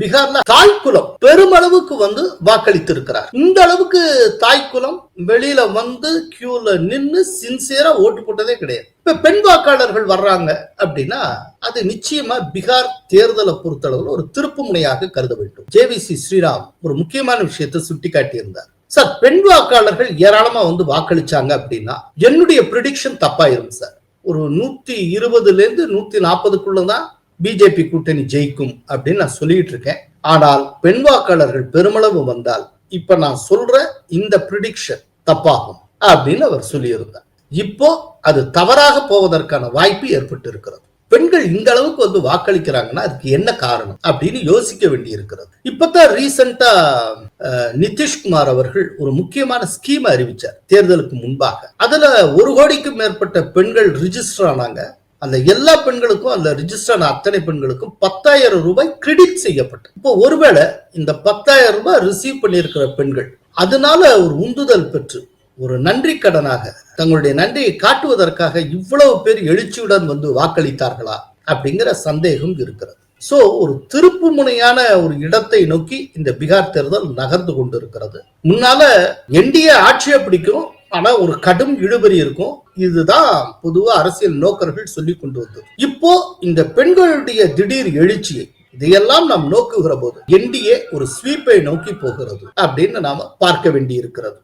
பீகார்ல தாய்க்குலம் பெருமளவுக்கு வந்து வாக்களித்திருக்கிறார். இந்த அளவுக்கு தாய்க்குலம் வெளியில வந்து கியூல நின்னு சின்சியரா ஓட்டு போட்டதே கிடையாது. இப்ப பெண் வாக்காளர்கள் வர்றாங்க அப்படின்னா அது நிச்சயமா பீகார் தேர்தலை பொறுத்தளவில் ஒரு திருப்பு முனையாக கருத வேண்டும். ஜேவிசி ஸ்ரீராம் ஒரு முக்கியமான விஷயத்தை சுட்டிக்காட்டியிருந்தார். சார் பெண் வாக்காளர்கள் ஏராளமா வந்து வாக்களிச்சாங்க அப்படின்னா என்னுடைய ப்ரிடிக்ஷன் தப்பாயிரும் சார். ஒரு நூத்தி இருபதுல இருந்து நூத்தி நாற்பதுக்குள்ளதான் பிஜேபி கூட்டணி ஜெயிக்கும் அப்படின்னு நான் சொல்லிட்டு இருக்கேன். ஆனால் பெண் வாக்காளர்கள் பெருமளவு வந்தால் இப்ப நான் சொல்ற இந்த ப்ரிடிக்ஷன் தப்பாகும் அப்படின்னு அவர் சொல்லியிருந்தார். இப்போ அது தவறாக போவதற்கான வாய்ப்பு ஏற்பட்டு இருக்கிறது பெண்கள் இந்த அளவுக்கு வந்து வாக்களிக்கிறாங்கன்னா அதுக்கு என்ன காரணம் அப்படின்னு யோசிக்க வேண்டி இருக்கிறது இப்பதான் ரீசெண்டா நிதிஷ்குமார் அவர்கள் ஒரு முக்கியமான ஸ்கீம் அறிவிச்சார். தேர்தலுக்கு முன்பாக. அதுல ஒரு கோடிக்கும் மேற்பட்ட பெண்கள் ரிஜிஸ்டர் ஆனாங்க. அந்த எல்லா பெண்களுக்கும் அந்த ரிஜிஸ்டர் அத்தனை பெண்களுக்கும் பத்தாயிரம் ரூபாய் கிரெடிட் செய்யப்பட்டது. இப்போ ஒருவேளை இந்த பத்தாயிரம் ரூபாய் ரிசீவ் பண்ணியிருக்கிற பெண்கள் அதனால ஒரு உந்துதல் பெற்று ஒரு நன்றி கடனாக தங்களுடைய நன்றியை காட்டுவதற்காக இவ்வளவு பேர் எழுச்சியுடன் வந்து வாக்களித்தார்களா அப்படிங்கிற சந்தேகம் இருக்கிறது. சோ ஒரு திருப்பு முனையான ஒரு இடத்தை நோக்கி இந்த பீகார் தேர்தல் நகர்ந்து கொண்டிருக்கிறது. முன்னால என்டிஏ ஆட்சியை பிடிக்கும் ஆனா ஒரு கடும் இழுபறி இருக்கும். இதுதான் பொதுவா அரசியல் நோக்கர்கள் சொல்லி கொண்டு வந்தது. இப்போ இந்த பெண்களுடைய திடீர் எழுச்சியை இதையெல்லாம் நாம் நோக்குகிற போது என்டிஏ ஒரு ஸ்வீப்பை நோக்கி போகிறது அப்படின்னு நாம பார்க்க வேண்டி இருக்கிறது